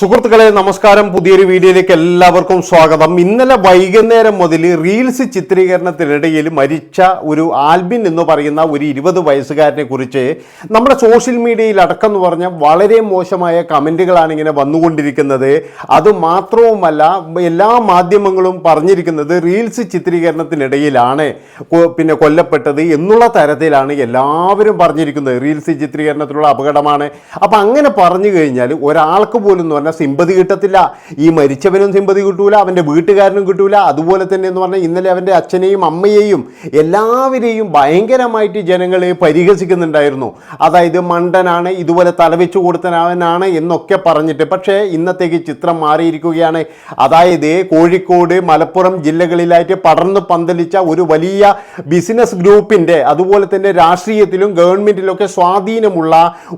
സുഹൃത്തുക്കളെ നമസ്കാരം. പുതിയൊരു വീഡിയോയിലേക്ക് എല്ലാവർക്കും സ്വാഗതം. ഇന്നലെ വൈകുന്നേരം മുതൽ റീൽസ് ചിത്രീകരണത്തിനിടയിൽ മരിച്ച ഒരു ആൽബിൻ എന്ന് പറയുന്ന ഒരു ഇരുപത് വയസ്സുകാരനെ കുറിച്ച് നമ്മുടെ സോഷ്യൽ മീഡിയയിൽ അടക്കം എന്ന് പറഞ്ഞ വളരെ മോശമായ കമന്റുകളാണ് ഇങ്ങനെ വന്നുകൊണ്ടിരിക്കുന്നത്. അത് മാത്രവുമല്ല എല്ലാ മാധ്യമങ്ങളും പറഞ്ഞിരിക്കുന്നത് റീൽസ് ചിത്രീകരണത്തിനിടയിലാണ് പിന്നെ കൊല്ലപ്പെട്ടത് എന്നുള്ള തരത്തിലാണ് എല്ലാവരും പറഞ്ഞിരിക്കുന്നത്. റീൽസ് ചിത്രീകരണത്തിലുള്ള അപകടമാണ്. അപ്പം അങ്ങനെ പറഞ്ഞു കഴിഞ്ഞാൽ ഒരാൾക്ക് പോലും എന്ന് പറഞ്ഞാൽ സിമ്പതി കിട്ടത്തില്ല. ഈ മരിച്ചവനും സിമ്പതി കിട്ടൂല അവന്റെ വീട്ടുകാരനും കിട്ടൂല. അതുപോലെ തന്നെ എന്ന് പറഞ്ഞാൽ ഇന്നലെ അവന്റെ അച്ഛനെയും അമ്മയെയും എല്ലാവരെയും ഭയങ്കരമായിട്ട് ജനങ്ങളെ പരിഹസിക്കുന്നുണ്ടായിരുന്നു. അതായത് മണ്ടനാണ് ഇതുപോലെ തലവെച്ച് കൊടുത്തവനാണ് എന്നൊക്കെ പറഞ്ഞിട്ട്. പക്ഷേ ഇന്നത്തേക്ക് ചിത്രം മാറിയിരിക്കുകയാണ്. അതായത് കോഴിക്കോട് മലപ്പുറം ജില്ലകളിലായിട്ട് പടർന്ന് പന്തലിച്ച ഒരു വലിയ ബിസിനസ് ഗ്രൂപ്പിന്റെ അതുപോലെ തന്നെ രാഷ്ട്രീയത്തിലും ഗവൺമെന്റിലൊക്കെ സ്വാധീനമുള്ള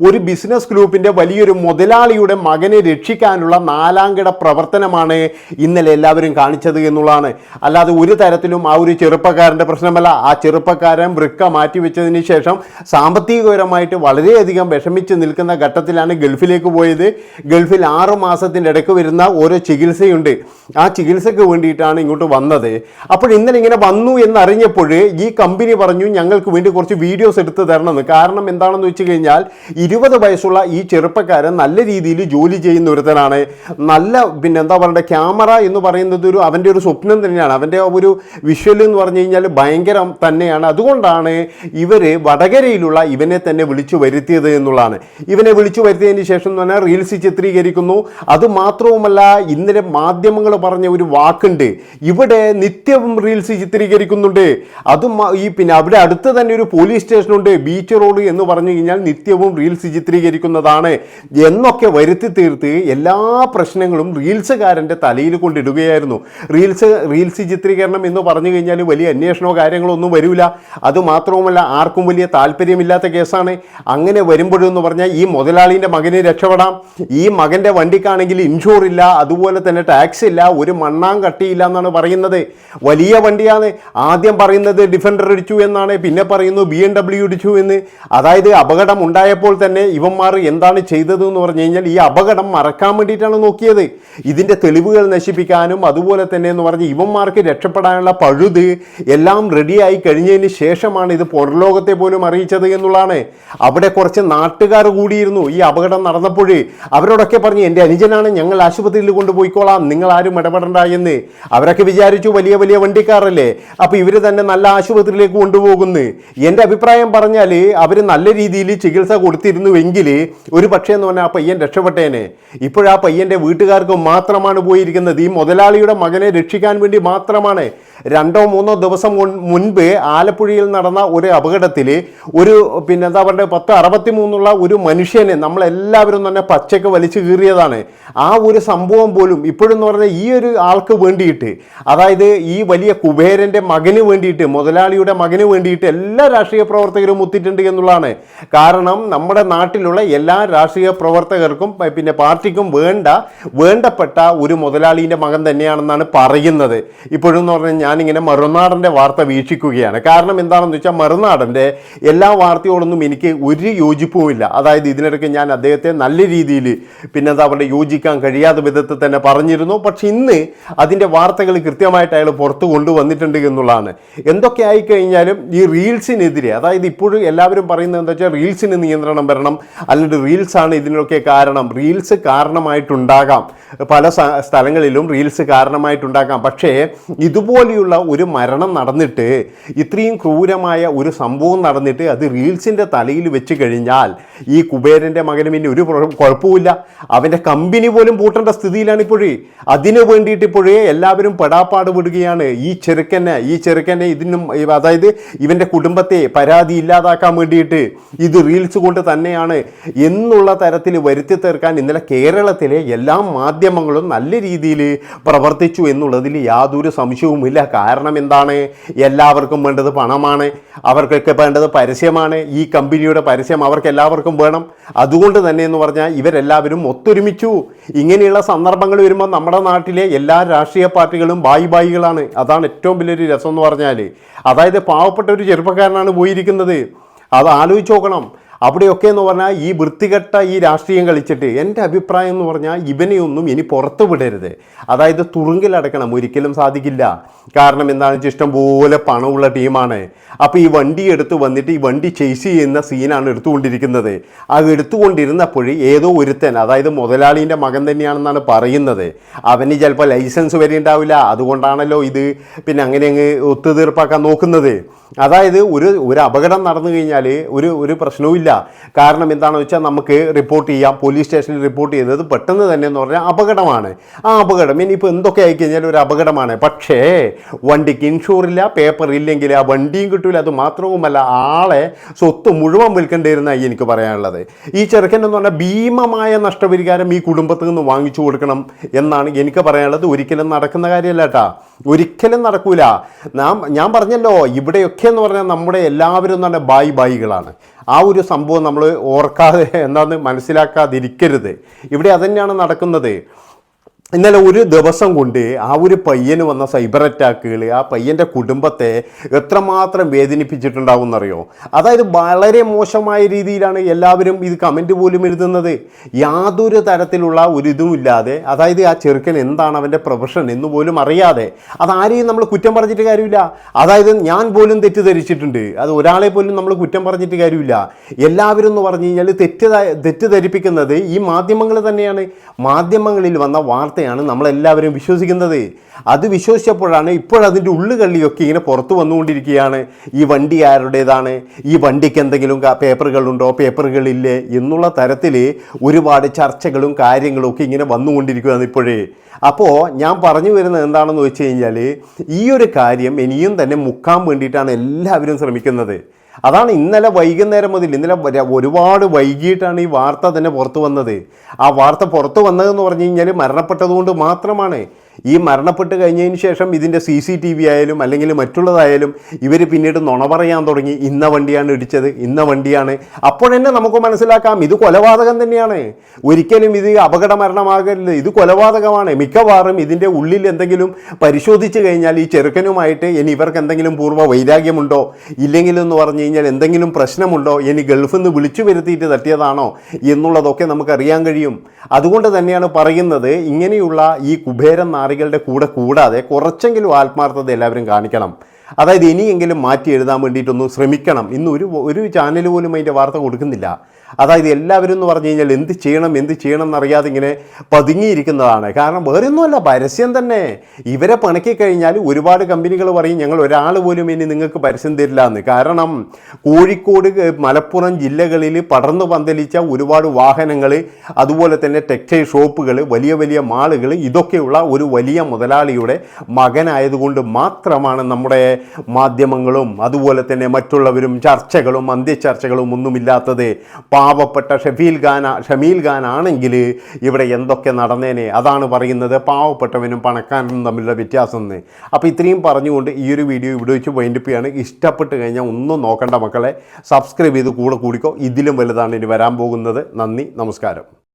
ഒരു ബിസിനസ് ഗ്രൂപ്പിന്റെ വലിയൊരു മുതലാളിയുടെ മകനെ രക്ഷിക്കാനുള്ള നാലാംകിട പ്രവർത്തനമാണ് ഇന്നലെ എല്ലാവരും കാണിച്ചത് എന്നുള്ളതാണ്. അല്ലാതെ ഒരു തരത്തിലും ആ ഒരു ചെറുപ്പക്കാരന്റെ പ്രശ്നമല്ല. ആ ചെറുപ്പക്കാരൻ വൃക്ക മാറ്റിവെച്ചതിന് ശേഷം സാമ്പത്തികപരമായിട്ട് വളരെയധികം വിഷമിച്ച് നിൽക്കുന്ന ഘട്ടത്തിലാണ് ഗൾഫിലേക്ക് പോയത്. ഗൾഫിൽ ആറ് മാസത്തിന്റെ ഇടയ്ക്ക് വരുന്ന ഓരോ ചികിത്സയുണ്ട്. ആ ചികിത്സയ്ക്ക് വേണ്ടിയിട്ടാണ് ഇങ്ങോട്ട് വന്നത്. അപ്പോൾ ഇന്നലെ ഇങ്ങനെ വന്നു എന്നറിഞ്ഞപ്പോൾ ഈ കമ്പനി പറഞ്ഞു ഞങ്ങൾക്ക് വേണ്ടി കുറച്ച് വീഡിയോസ് എടുത്ത് തരണമെന്ന് കാരണം എന്താണെന്ന് വെച്ച് കഴിഞ്ഞാൽ ഇരുപത് വയസ്സുള്ള ഈ ചെറുപ്പക്കാരൻ നല്ല രീതിയിൽ ജോലി ചെയ്യുന്ന ഒരുത്തനാണ്. നല്ല പിന്നെ എന്താ പറയുക ക്യാമറ എന്ന് പറയുന്നത് ഒരു അവന്റെ ഒരു സ്വപ്നം തന്നെയാണ്. അവന്റെ ഒരു വിഷ്വൽ എന്ന് പറഞ്ഞു കഴിഞ്ഞാൽ ഭയങ്കരം തന്നെയാണ്. അതുകൊണ്ടാണ് ഇവർ വടകരയിലുള്ള ഇവനെ തന്നെ വിളിച്ചു വരുത്തിയത് എന്നുള്ളതാണ്. ഇവനെ വിളിച്ചു വരുത്തിയതിന് ശേഷം എന്ന് പറഞ്ഞാൽ റീൽസ് ചിത്രീകരിക്കുന്നു. അത് മാത്രവുമല്ല ഇന്നലെ മാധ്യമങ്ങൾ പറഞ്ഞ ഒരു വാക്കുണ്ട്. ഇവിടെ നിത്യവും റീൽസ് ചിത്രീകരിക്കുന്നുണ്ട്. അത് ഈ പിന്നെ അവിടെ അടുത്ത് തന്നെ ഒരു പോലീസ് സ്റ്റേഷനുണ്ട് ബീച്ച് റോഡ് എന്ന് പറഞ്ഞു കഴിഞ്ഞാൽ നിത്യവും റീൽസ് ചിത്രീകരിക്കുന്നതാണ്. എന്നൊക്കെ വരുത്തി തീർത്ത് എല്ലാ പ്രശ്നങ്ങളും റീൽസുകാരന്റെ തലയിൽ കൊണ്ടിടുകയായിരുന്നു. റീൽസ് റീൽസ് ചിത്രീകരണം എന്ന് പറഞ്ഞു കഴിഞ്ഞാൽ വലിയ അന്വേഷണമോ കാര്യങ്ങളോ ഒന്നും വരില്ല അത് മാത്രവുമല്ല ആർക്കും വലിയ താല്പര്യമില്ലാത്ത കേസാണ്. അങ്ങനെ വരുമ്പോഴെന്ന് പറഞ്ഞാൽ ഈ മുതലാളിന്റെ മകനെ രക്ഷപ്പെടാം. ഈ മകന്റെ വണ്ടിക്കാണെങ്കിൽ ഇൻഷൂർ ഇല്ല അതുപോലെ തന്നെ ടാക്സ് ഇല്ല ഒരു മണ്ണാം കട്ടിയില്ല എന്നാണ് പറയുന്നത്. വലിയ വണ്ടിയാണ്. ആദ്യം പറയുന്നത് ഡിഫൻഡർ ഇടിച്ചു എന്നാണ് പിന്നെ പറയുന്നു ബി എം ഡബ്ല്യു ഇടിച്ചു എന്ന്. അതായത് അപകടം ഉണ്ടായപ്പോൾ തന്നെ ഇവന്മാർ എന്താണ് ചെയ്തതെന്ന് പറഞ്ഞു കഴിഞ്ഞാൽ ഈ അപകടം മറക്കാൻ വേണ്ടിയിട്ടാണ് നോക്കിയത്. ഇതിന്റെ തെളിവുകൾ നശിപ്പിക്കാനും അതുപോലെ തന്നെ എന്ന് പറഞ്ഞ് ഇവന്മാർക്ക് രക്ഷപ്പെടാനുള്ള പഴുത് എല്ലാം റെഡിയായി കഴിഞ്ഞതിന് ശേഷമാണ് ഇത് പുറലോകത്തെ പോലും അറിയിച്ചത് എന്നുള്ളതാണ്. അവിടെ കുറച്ച് നാട്ടുകാർ കൂടിയിരുന്നു. ഈ അപകടം നടന്നപ്പോൾ അവരോടൊക്കെ പറഞ്ഞ് എന്റെ അനുജനാണ് ഞങ്ങൾ ആശുപത്രിയിൽ കൊണ്ടുപോയിക്കോളാം. നിങ്ങൾ ആരും ഇടപെടണ്ട എന്ന്. അവരൊക്കെ വിചാരിച്ചു വലിയ വലിയ വണ്ടിക്കാരല്ലേ. അപ്പോൾ ഇവർ തന്നെ നല്ല ആശുപത്രിയിലേക്ക് കൊണ്ടുപോകുന്നു. എന്റെ അഭിപ്രായം പറഞ്ഞാൽ അവർ നല്ല രീതിയിൽ ചികിത്സ കൊടുത്തിരുന്നുവെങ്കിൽ ഒരു പക്ഷേ എന്ന് പറഞ്ഞാൽ ആ പയ്യൻ രക്ഷപ്പെട്ടേനെ. ഇപ്പോഴാ പയ്യന്റെ വീട്ടുകാർക്ക് മാത്രമാണ് പോയിരിക്കുന്നത്. ഈ മുതലാളിയുടെ മകനെ രക്ഷിക്കാൻ വേണ്ടി മാത്രമാണ് രണ്ടോ മൂന്നോ ദിവസം മുൻപ് ആലപ്പുഴയിൽ നടന്ന ഒരു അപകടത്തിൽ ഒരു പിന്നെ എന്താ പറയുക പത്ത് അറുപത്തി മൂന്നുള്ള ഒരു മനുഷ്യനെ നമ്മളെല്ലാവരും തന്നെ പച്ചയ്ക്ക് വലിച്ചു കീറിയതാണ്. ആ ഒരു സംഭവം പോലും ഇപ്പോഴെന്ന് പറഞ്ഞാൽ ഈ ഒരു ആൾക്ക് വേണ്ടിയിട്ട് അതായത് ഈ വലിയ കുബേരന്റെ മകന് വേണ്ടിയിട്ട് മുതലാളിയുടെ മകന് വേണ്ടിയിട്ട് എല്ലാ രാഷ്ട്രീയ പ്രവർത്തകരും ഒത്തിട്ടുണ്ട് എന്നുള്ളതാണ്. കാരണം നമ്മുടെ നാട്ടിലുള്ള എല്ലാ രാഷ്ട്രീയ പ്രവർത്തകർക്കും പിന്നെ പാർട്ടിക്കും വേണ്ട വേണ്ടപ്പെട്ട ഒരു മുതലാളീന്റെ മകൻ തന്നെയാണെന്നാണ് പറയുന്നത്. ഇപ്പോഴും എന്ന് പറഞ്ഞാൽ ഞാനിങ്ങനെ മറുനാടന്റെ വാർത്ത വീക്ഷിക്കുകയാണ്. കാരണം എന്താണെന്ന് വെച്ചാൽ മറുനാടന്റെ എല്ലാ വാർത്തയോടൊന്നും എനിക്ക് ഒരു യോജിപ്പുമില്ല. അതായത് ഇതിനിടയ്ക്ക് ഞാൻ അദ്ദേഹത്തെ നല്ല രീതിയിൽ പിന്നെ എന്താ പറയുക യോജിക്കാൻ കഴിയാത്ത വിധത്തിൽ തന്നെ പറഞ്ഞിരുന്നു. പക്ഷെ ഇന്ന് അതിന്റെ വാർത്തകൾ കൃത്യമായിട്ട് അയാൾ പുറത്തു കൊണ്ടുവന്നിട്ടുണ്ട് എന്നുള്ളതാണ്. എന്തൊക്കെ ആയിക്കഴിഞ്ഞാലും ഈ റീൽസിനെതിരെ അതായത് ഇപ്പോഴും എല്ലാവരും പറയുന്നത് എന്താ വെച്ചാൽ റീൽസിന് നിയന്ത്രണം വരണം. അല്ലെങ്കിൽ റീൽസാണ് ഇതിനൊക്കെ കാരണം. റീൽസ് കാരണമായിട്ടുണ്ടാകാം. പല സ്ഥലങ്ങളിലും റീൽസ് കാരണമായിട്ടുണ്ടാകാം. പക്ഷേ ഇതുപോലെയുള്ള ഒരു മരണം നടന്നിട്ട് ഇത്രയും ക്രൂരമായ ഒരു സംഭവം നടന്നിട്ട് അത് റീൽസിന്റെ തലയിൽ വെച്ച് കഴിഞ്ഞാൽ ഈ കുബേരന്റെ മകന് പിന്നെ ഒരു കുഴപ്പമില്ല അവന്റെ കമ്പനി പോലും പൂട്ടേണ്ട സ്ഥിതിയിലാണ് ഇപ്പോഴേ. അതിനു വേണ്ടിയിട്ട് ഇപ്പോഴേ എല്ലാവരും പെടാപ്പാട് വിടുകയാണ് ഈ ചെറുക്കനെ ഈ ചെറുക്കനെ ഇതിനും അതായത് ഇവന്റെ കുടുംബത്തെ പരാതി ഇല്ലാതാക്കാൻ വേണ്ടിയിട്ട് ഇത് റീൽസ് കൊണ്ട് തന്നെയാണ് എന്നുള്ള തരത്തിൽ വരുത്തി തീർക്കാൻ ഇന്നലെ കേരളത്തിലെ എല്ലാ മാധ്യമങ്ങളും നല്ല രീതിയിൽ പ്രവർത്തിച്ചു എന്നുള്ളതിൽ യാതൊരു സംശയവുമില്ല. കാരണം എന്താണ്? എല്ലാവർക്കും വേണ്ടത് പണമാണ്. അവർക്കൊക്കെ വേണ്ടത് പരസ്യമാണ്. ഈ കമ്പനിയുടെ പരസ്യം അവർക്ക് എല്ലാവർക്കും വേണം. അതുകൊണ്ട് തന്നെ എന്ന് പറഞ്ഞാൽ ഇവരെല്ലാവരും ഒത്തൊരുമിച്ചു. ഇങ്ങനെയുള്ള സന്ദർഭങ്ങൾ വരുമ്പോൾ നമ്മുടെ നാട്ടിലെ എല്ലാ രാഷ്ട്രീയ പാർട്ടികളും ബായി ബായികളാണ്. അതാണ് ഏറ്റവും വലിയൊരു രസം എന്ന് പറഞ്ഞാൽ അതായത് പാവപ്പെട്ട ഒരു ചെറുപ്പക്കാരനാണ് പോയിരിക്കുന്നത്. അത് ആലോചിച്ച് നോക്കണം. അവിടെയൊക്കെ എന്ന് പറഞ്ഞാൽ ഈ വൃത്തികെട്ട ഈ രാഷ്ട്രീയം കളിച്ചിട്ട് എന്റെ അഭിപ്രായം എന്ന് പറഞ്ഞാൽ ഇവനെയൊന്നും ഇനി പുറത്തു വിടരുത്. അതായത് തുറുങ്കിലടക്കണം ഒരിക്കലും സാധിക്കില്ല. കാരണം എന്താണെന്ന് വെച്ചാൽ ഇഷ്ടം പോലെ പണമുള്ള ടീമാണ്. അപ്പോൾ ഈ വണ്ടി എടുത്ത് വന്നിട്ട് ഈ വണ്ടി ചേസ് ചെയ്യുന്ന സീനാണ് എടുത്തുകൊണ്ടിരിക്കുന്നത്. അത് എടുത്തുകൊണ്ടിരുന്നപ്പോഴേ ഏതോ ഒരുത്തൻ അതായത് മുതലാളിന്റെ മകൻ തന്നെയാണെന്നാണ് പറയുന്നത്. അവന് ചിലപ്പോൾ ലൈസൻസ് വരെ ഉണ്ടാവില്ല. അതുകൊണ്ടാണല്ലോ ഇത് പിന്നെ അങ്ങനെ അങ്ങ് ഒത്തുതീർപ്പാക്കാൻ നോക്കുന്നത്. അതായത് ഒരു ഒരു അപകടം നടന്നു കഴിഞ്ഞാൽ ഒരു ഒരു പ്രശ്നവുമില്ല. കാരണം എന്താണെന്ന് വെച്ചാൽ നമുക്ക് റിപ്പോർട്ട് ചെയ്യാം. പോലീസ് സ്റ്റേഷനിൽ റിപ്പോർട്ട് ചെയ്യുന്നത് പെട്ടെന്ന് തന്നെ എന്ന് പറഞ്ഞാൽ അപകടമാണ്. ആ അപകടം ഇനിയിപ്പോൾ എന്തൊക്കെ ആയി കഴിഞ്ഞാൽ ഒരു അപകടമാണ്. പക്ഷേ വണ്ടിക്ക് ഇൻഷൂർ ഇല്ല പേപ്പർ ഇല്ലെങ്കിൽ ആ വണ്ടിയും കിട്ടില്ല അത് മാത്രവുമല്ല ആളെ സ്വത്ത് മുഴുവൻ വിൽക്കേണ്ടിയിരുന്നായി എനിക്ക് പറയാനുള്ളത്. ഈ ചെറുക്കൻ എന്ന് പറഞ്ഞാൽ ഭീമമായ നഷ്ടപരിഹാരം ഈ കുടുംബത്തിൽ നിന്ന് വാങ്ങിച്ചു കൊടുക്കണം എന്നാണ് എനിക്ക് പറയാനുള്ളത്. ഒരിക്കലും നടക്കുന്ന കാര്യമല്ല കേട്ടാ. ഒരിക്കലും നടക്കൂല. നാം ഞാൻ പറഞ്ഞല്ലോ ഇവിടെയൊക്കെ എന്ന് പറഞ്ഞാൽ നമ്മുടെ എല്ലാവരും എന്ന് പറഞ്ഞാൽ ബായി ബായികളാണ്. ആ ഒരു സംഭവം നമ്മൾ ഓർക്കാതെ എന്താണെന്ന് മനസ്സിലാക്കാതിരിക്കരുത്. ഇവിടെ അതന്നെയാണ് നടക്കുന്നത്. ഇന്നലെ ഒരു ദിവസം കൊണ്ട് ആ ഒരു പയ്യന് വന്ന സൈബർ അറ്റാക്കുകൾ ആ പയ്യന്റെ കുടുംബത്തെ എത്രമാത്രം വേദനിപ്പിച്ചിട്ടുണ്ടാവും എന്നറിയോ അതായത് വളരെ മോശമായ രീതിയിലാണ് എല്ലാവരും ഇത് കമന്റ് പോലും എഴുതുന്നത്. യാതൊരു തരത്തിലുള്ള ഒരു ഇതുമില്ലാതെ അതായത് ആ ചെറുക്കൻ എന്താണ് അവന്റെ പ്രൊഫഷൻ എന്ന് പോലും അറിയാതെ അതാരെയും നമ്മൾ കുറ്റം പറഞ്ഞിട്ട് കാര്യമില്ല. അതായത് ഞാൻ പോലും തെറ്റിദ്ധരിച്ചിട്ടുണ്ട്. അത് ഒരാളെ പോലും നമ്മൾ കുറ്റം പറഞ്ഞിട്ട് കാര്യമില്ല. എല്ലാവരും എന്ന് പറഞ്ഞു കഴിഞ്ഞാൽ തെറ്റ് തെറ്റിദ്ധരിപ്പിക്കുന്നത് ഈ മാധ്യമങ്ങൾ തന്നെയാണ്. മാധ്യമങ്ങളിൽ വന്ന വാർത്തയാണ് നമ്മളെല്ലാവരും വിശ്വസിക്കുന്നത്. അത് വിശ്വസിച്ചപ്പോഴാണ് ഇപ്പോഴതിന്റെ ഉള്ളുകളിയൊക്കെ ഇങ്ങനെ പുറത്തു വന്നുകൊണ്ടിരിക്കുകയാണ്. ഈ വണ്ടി ആരുടേതാണ്? ഈ വണ്ടിക്ക് എന്തെങ്കിലും പേപ്പറുകളുണ്ടോ? പേപ്പറുകളില്ലേ? എന്നുള്ള തരത്തിൽ ഒരുപാട് ചർച്ചകളും കാര്യങ്ങളും ഒക്കെ ഇങ്ങനെ വന്നുകൊണ്ടിരിക്കുകയാണ് ഇപ്പോഴേ. അപ്പോൾ ഞാൻ പറഞ്ഞു വരുന്നത് എന്താണെന്ന് വെച്ച് കഴിഞ്ഞാൽ ഈ ഒരു കാര്യം ഇനിയും തന്നെ മുക്കാൻ വേണ്ടിയിട്ടാണ് എല്ലാവരും ശ്രമിക്കുന്നത്. അതാണ് ഇന്നലെ വൈകുന്നേരം മുതൽ ഇന്നലെ ഒരുപാട് വൈകിട്ടാണ് ഈ വാർത്ത തന്നെ പുറത്തു വന്നത്. ആ വാർത്ത പുറത്തു വന്നതെന്ന് പറഞ്ഞു കഴിഞ്ഞാൽ മരണപ്പെട്ടതുകൊണ്ട് മാത്രമാണ് ഈ മരണപ്പെട്ട് കഴിഞ്ഞതിന് ശേഷം ഇതിന്റെ സി സി ടി വി ആയാലും അല്ലെങ്കിൽ മറ്റുള്ളതായാലും ഇവർ പിന്നീട് നുണ പറയാൻ തുടങ്ങി ഇന്ന വണ്ടിയാണ് ഇടിച്ചത് ഇന്ന വണ്ടിയാണ്. അപ്പോൾ തന്നെ നമുക്ക് മനസ്സിലാക്കാം ഇത് കൊലപാതകം തന്നെയാണ്. ഒരിക്കലും ഇത് അപകട മരണമാകരുത് ഇത് കൊലപാതകമാണ്. മിക്കവാറും ഇതിന്റെ ഉള്ളിൽ എന്തെങ്കിലും പരിശോധിച്ച് കഴിഞ്ഞാൽ ഈ ചെറുക്കനുമായിട്ട് ഇനി ഇവർക്ക് എന്തെങ്കിലും പൂർവ വൈരാഗ്യമുണ്ടോ? ഇല്ലെങ്കിലെന്ന് പറഞ്ഞു കഴിഞ്ഞാൽ എന്തെങ്കിലും പ്രശ്നമുണ്ടോ? ഇനി ഗൾഫിൽ നിന്ന് വിളിച്ചു വരുത്തിയിട്ട് തട്ടിയതാണോ? എന്നുള്ളതൊക്കെ നമുക്കറിയാൻ കഴിയും. അതുകൊണ്ട് തന്നെയാണ് പറയുന്നത് ഇങ്ങനെയുള്ള ഈ കുബേരൻ നാറികളുടെ കൂടെ കൂടാതെ കുറച്ചെങ്കിലും ആത്മാർത്ഥത എല്ലാവരും കാണിക്കണം. അതായത് ഇനിയെങ്കിലും മാറ്റി എഴുതാൻ വേണ്ടിയിട്ടൊന്ന് ശ്രമിക്കണം. ഇന്ന് ഒരു ഒരു ചാനൽ പോലും അതിന്റെ വാർത്ത കൊടുക്കുന്നില്ല. അതായത് എല്ലാവരും എന്ന് പറഞ്ഞു കഴിഞ്ഞാൽ എന്ത് ചെയ്യണം എന്ത് ചെയ്യണം എന്നറിയാതെ ഇങ്ങനെ പതുങ്ങിയിരിക്കുന്നതാണ്. കാരണം വേറെ ഒന്നുമല്ല പരസ്യം തന്നെ. ഇവരെ പണക്കി കഴിഞ്ഞാൽ ഒരുപാട് കമ്പനികൾ പറയും ഞങ്ങൾ ഒരാൾ പോലും ഇനി നിങ്ങൾക്ക് പരസ്യം തരില്ല എന്ന്. കാരണം കോഴിക്കോട് മലപ്പുറം ജില്ലകളിൽ പടർന്നു പന്തലിച്ച ഒരുപാട് വാഹനങ്ങൾ അതുപോലെ തന്നെ ടെക്സ്റ്റൈൽ ഷോപ്പുകൾ വലിയ വലിയ മാളുകൾ ഇതൊക്കെയുള്ള ഒരു വലിയ മുതലാളിയുടെ മകനായതുകൊണ്ട് മാത്രമാണ് നമ്മുടെ മാധ്യമങ്ങളും അതുപോലെ തന്നെ മറ്റുള്ളവരും ചർച്ചകളും അന്ത്യചർച്ചകളും ഒന്നുമില്ലാത്തത് പാവപ്പെട്ട ഷഫീൽ ഖാൻ ഷമീൽ ഖാൻ ആണെങ്കിൽ ഇവിടെ എന്തൊക്കെ നടന്നേനെ? അതാണ് പറയുന്നത്. പാവപ്പെട്ടവനും പണക്കാരനും തമ്മിലുള്ള വ്യത്യാസം എന്ന് അപ്പോൾ ഇത്രയും പറഞ്ഞുകൊണ്ട് ഈ ഒരു വീഡിയോ ഇവിടെ വെച്ച് വൈൻഡപ്പ് ചെയ്യാണ്. ഇഷ്ടപ്പെട്ട് കഴിഞ്ഞാൽ ഒന്നും നോക്കണ്ട മക്കളെ. സബ്സ്ക്രൈബ് ചെയ്ത് കൂടെ കൂടിക്കോ. ഇതിലും വലുതാണ് ഇനി വരാൻ പോകുന്നത്. നന്ദി. നമസ്കാരം.